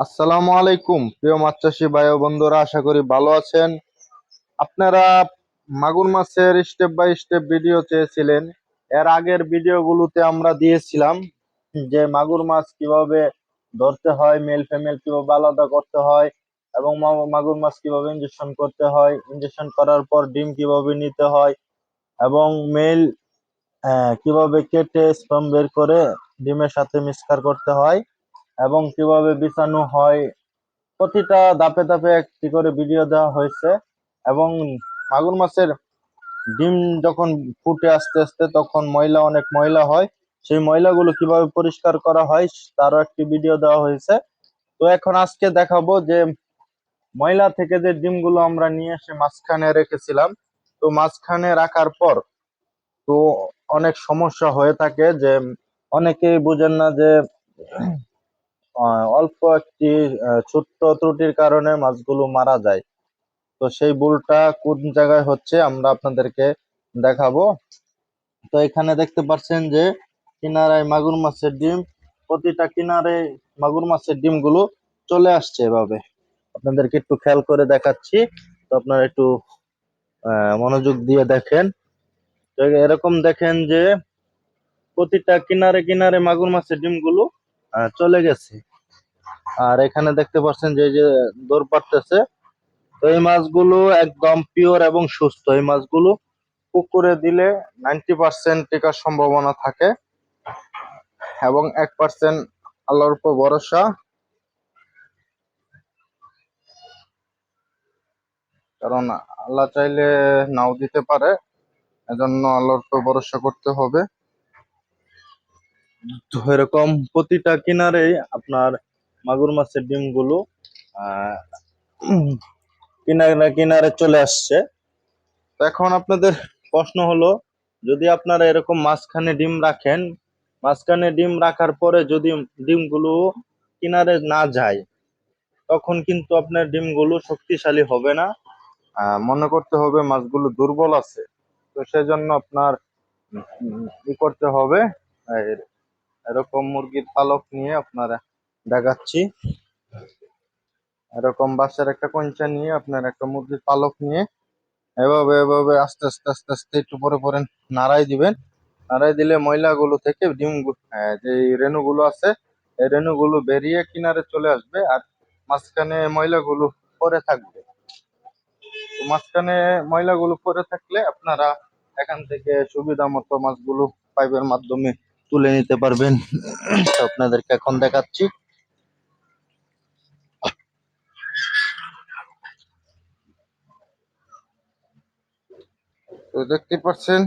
আসসালামু আলাইকুম, প্রিয় মাছ চাষি ভাই বন্ধুরা, আশা করি ভালো আছেন। আপনারা মাগুর মাছের স্টেপ বাই স্টেপ ভিডিও চেয়েছিলেন। এর আগের ভিডিওগুলোতে আমরা দিয়েছিলাম যে মাগুর মাছ কীভাবে ধরতে হয় মেল ফিমেল কীভাবে আলাদা করতে হয় এবং মাগুর মাছ কীভাবে ইনজেকশন করতে হয়। ইনজেকশন করার পর ডিম কীভাবে নিতে হয় এবং মেল কীভাবে কেটে স্পাম বের করে ডিমের সাথে মিক্সকার করতে হয়। এবং কীভাবে বিছানো হয়, প্রতিটা ধাপে ধাপে একটি করে ভিডিও দেওয়া হয়েছে এবং মাগুর মাছের ডিম যখন ফুটে আস্তে আস্তে তখন ময়লা, অনেক ময়লা হয়। সেই ময়লাগুলো কীভাবে পরিষ্কার করা হয় তারও একটি ভিডিও দেওয়া হয়েছে। তো এখন আজকে দেখাবো যে ময়লা থেকে যে ডিমগুলো আমরা নিয়ে এসে মাঝখানে রেখেছিলাম, তো মাঝখানে রাখার পর তো অনেক সমস্যা হয়ে থাকে যে অনেকেই বুঝেন না যে অল্প একটি ছোট্ট ত্রুটির কারণে মাছগুলো মারা যায়। তো সেই ভুলটা কোন জায়গায় হচ্ছে আমরা আপনাদেরকে দেখাবো। তো এখানে দেখতে পাচ্ছেন যে কিনারায় মাগুর মাছের ডিম, প্রতিটা কিনারে মাগুর মাছের ডিমগুলো চলে আসছে এভাবে। আপনাদেরকে একটু খেয়াল করে দেখাচ্ছি। তো আপনারা একটু মনোযোগ দিয়ে দেখেন। তো এরকম দেখেন যে প্রতিটা কিনারে কিনারে মাগুর মাছের ডিমগুলো চলে গেছে। আর এখানে দেখতে পাচ্ছেন যে যে দৌড় পারতেছে, তো এই মাছগুলো একদম পিওর এবং সুস্থ। এই মাছগুলো পুকুরে দিলে নাইনটি পার্সেন্ট টেকার সম্ভাবনা থাকে এবং এক পার্সেন্ট আল্লাহর উপর ভরসা। কারণ আল্লাহ চাইলে নাও দিতে পারে, এজন্য আল্লাহর উপর ভরসা করতে হবে। এরকম প্রতিটা কিনারে আপনার মাগুর মাছের ডিমগুলো কিনারে কিনারে চলে আসছে। তো এখন আপনাদের প্রশ্ন হলো, যদি আপনারা এরকম মাঝখানে ডিম রাখেন, মাঝখানে ডিম রাখার পরে যদি ডিমগুলো কিনারে না যায়, তখন কিন্তু আপনার ডিমগুলো শক্তিশালী হবে না। মনে করতে হবে মাছগুলো দুর্বল আছে। তো সেজন্য আপনার ই করতে হবে এরকম মুরগির পালক নিয়ে আপনারা দেখাচ্ছি। এরকম বাচ্চার একটা কঞ্চা নিয়ে, আপনার একটা মুরগির পালক নিয়ে। এভাবে এভাবে আস্তে আস্তে আস্তে আস্তে একটু পরে পরে নাড়াই দিবেন। নাড়াই দিলে ময়লাগুলো থেকে ডিম যে রেণুগুলো আছে, এই রেণুগুলো বেরিয়ে কিনারে চলে আসবে আর মাঝখানে ময়লাগুলো পরে থাকবে। মাঝখানে ময়লাগুলো পরে থাকলে আপনারা এখান থেকে সুবিধা মতো মাছগুলো পাইপের মাধ্যমে তুলে নিতে পারবেন। আপনাদেরকে এখন দেখাচ্ছি। তো দেখতে পাচ্ছেন